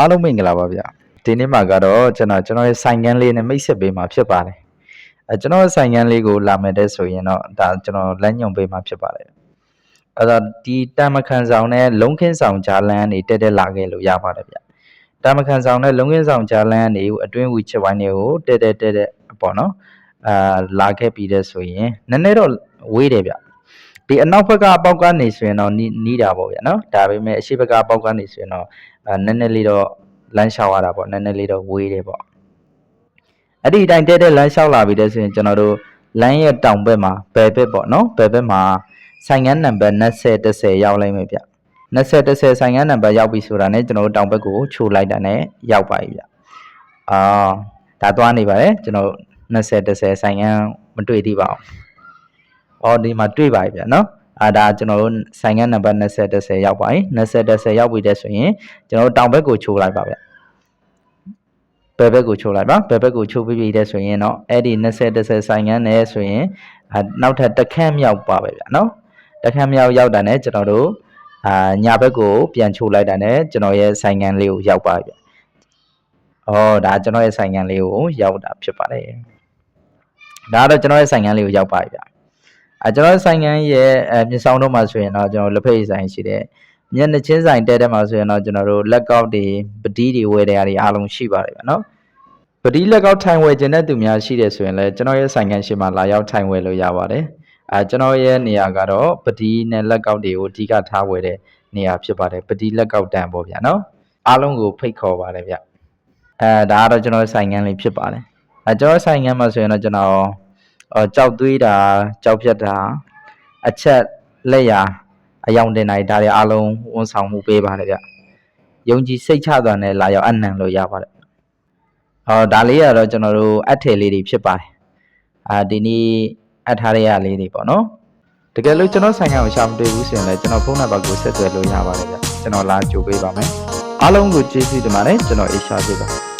အားလုံးမင်္ဂလာပါဗျာဒီနေ့မှာကတော့ကျွန်တော်ကျွန်တော်ရဲ့ဆိုင်ကန်းလေးနဲ့မိတ်ဆက်ပေးမှာဖြစ်ပါတယ်အဲကျွန်တော်ရဲ့ဆိုင်ကန်းလေးကိုလာမယ်တဲ့ဆိုရင်တော့ဒါကျွန်တော်လမ်းညွန်ပေးမှာဖြစ်ပါတယ်အဲဒါဒီတာမခန်ဆောင်နဲ့လုံးခင်းဆောင်ဂျာလန်နေတက်တက်လာခဲ့လို့ရပါတယ်ဗျာတာမခန်ဆောင်နဲ့လုံးခင်းဆောင်ဂျာလန်နေအတွင်းဝီချစ်ဝိုင်းတွေကိုတက်တက်တက်တက်ပေါ့နော်အာလာခဲ့ပြီးတဲ့ဆိုရင်နည်းနည်းတော့ဝေးတယ်ဗျ ဒီအနောက်ဘက်ကအပေါက်ကနေဆိုရင်တော့နီးနီးတာပေါ့ဗျာနော်ဒါပေမဲ့အရှိဘက်ကအပေါက်ကနေဆိုရင်တော့အဲနည်းနည်းလေးတော့လမ်းလျှောက်ရတာပေါ့နည်းနည်းလေးတော့ဝေးတယ်ပေါ့အဲ့ဒီအတိုင်းတဲတဲလမ်းလျှောက်လာပြီတဲ့ဆိုရင်ကျွန်တော်တို့လမ်းရဲ့တောင်ဘက်မှာဘယ်ဘက်ပေါ့နော်ဘယ်ဘက်မှာဆိုင်ငန်းနံပါတ်20 10ရောက်လိုက်မယ်ဗျ20 10ဆိုင်ငန်းနံပါတ်ရောက်ပြီဆိုတာနဲ့ကျွန်တော်တို့တောင်ဘက်ကိုခြိုလိုက်တာနဲ့ရောက်ပါပြီဗျအာဒါသွားနေပါတယ်ကျွန်တော်20 10ဆိုင်ငန်းမတွေ့သေးပါဘူး အော်ဒီမှာတွေ့ပါပြီဗျနော်အာဒါကျွန်တော်တို့ဆိုင်ငန်းနံပါတ်20 10ရောက်ပါပြီ20 10ရောက်ပြီတဲ့ဆိုရင်ကျွန်တော်တို့တောင်ဘက်ကိုချိုးလိုက်ပါဗျဘယ်ဘက်ကိုချိုးလိုက်ပါဘယ်ဘက်ကိုချိုးပြီးပြီတဲ့ဆိုရင်တော့အဲ့ဒီ20 10ဆိုင်ငန်းနဲ့ဆိုရင်အာနောက်ထပ်တစ်ခန်းမြောက်ပါပဲဗျနော်တစ်ခန်းမြောက်ရောက်တာနဲ့ကျွန်တော်တို့အာညာဘက်ကိုပြန်ချိုးလိုက်တာနဲ့ကျွန်တော်ရဲ့ဆိုင်ငန်းလေးကိုရောက်ပါပြီဩဒါကျွန်တော်ရဲ့ဆိုင်ငန်းလေးကိုရောက်တာဖြစ်ပါတယ်ဒါကတော့ကျွန်တော်ရဲ့ဆိုင်ငန်းလေးကိုရောက်ပါပြီဗျ အဲကျွန်တော်ဆိုင်ငန်းရဲ့အဲမြဆောင်တော့မှာဆိုရင်တော့ကျွန်တော်လက်ဖက်ရည်ဆိုင်ရှိတယ်မျက်နှာချင်းဆိုင်တဲတဲ့မှာဆိုရင်တော့ကျွန်တော်တို့လက်ကောက်တွေပတိတွေဝယ်တဲ့အားတွေအားလုံးရှိပါတယ်ဗျာနော်ပတိလက်ကောက်ထိုင်ဝယ်ခြင်းတဲ့သူများရှိတယ်ဆိုရင်လည်းကျွန်တော်ရဲ့ဆိုင်ငန်းရှိမှာလာရောက်ထိုင်ဝယ်လို့ရပါတယ်အဲကျွန်တော်ရဲ့နေရာကတော့ပတိနဲ့လက်ကောက်တွေကိုအဓိကထားဝယ်တဲ့နေရာဖြစ်ပါတယ်ပတိလက်ကောက်တန်ပေါ့ဗျာနော်အားလုံးကိုဖိတ်ခေါ်ပါတယ်ဗျအဲဒါကတော့ကျွန်တော်ရဲ့ဆိုင်ငန်းလေးဖြစ်ပါတယ်အဲကျွန်တော်ဆိုင်ငန်းမှာဆိုရင်တော့ကျွန်တော်အော် ကြောက်သွေးတာကြောက်ဖြတ်တာအချက်လက်ရာအယောင်တင်နိုင်ဒါတွေအားလုံးဝန်ဆောင်မှုပေးပါတယ်ဗျယုံကြည်စိတ်ချစွာနဲ့လာရောက်အနံလို့ရပါတယ်ဟောဒါလေးကတော့ကျွန်တော်တို့အထည်လေးတွေဖြစ်ပါတယ်အာဒီနေ့အပ်ထားတဲ့ရလေးတွေပေါ့နော်တကယ်လို့ကျွန်တော်ဆိုင်ကကိုရှာမတွေ့ဘူးဆိုရင်လည်းကျွန်တော်ဖုန်းနံပါတ်ကိုဆက်သွယ်လို့ရပါတယ်ဗျကျွန်တော်လာကြိုပေးပါမယ်အားလုံးကိုကျေးဇူးတင်ပါတယ်ကျွန်တော်အေရှာပေးပါ